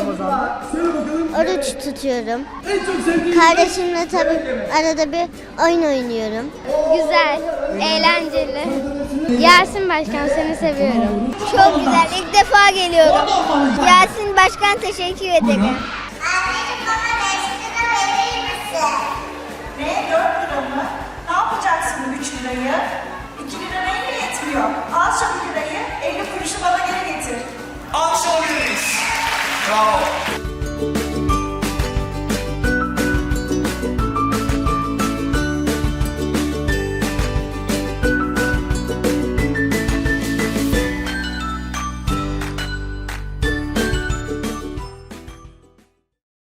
Ramazan'da? Söyle. Oruç tutuyorum. En çok sevdiğin Kardeşimle tabii arada bir oyun oynuyorum. Güzel, eğlenceli. Yasin Başkan seni seviyorum. Çok güzel. İlk defa geliyorum. Yasin Başkan teşekkür ederim. Anneciğim bana 5 lira verir? Ne? 4 lira mı? Ne yapacaksın 3 lirayı? 2 lira neyle yetmiyor? Ciao.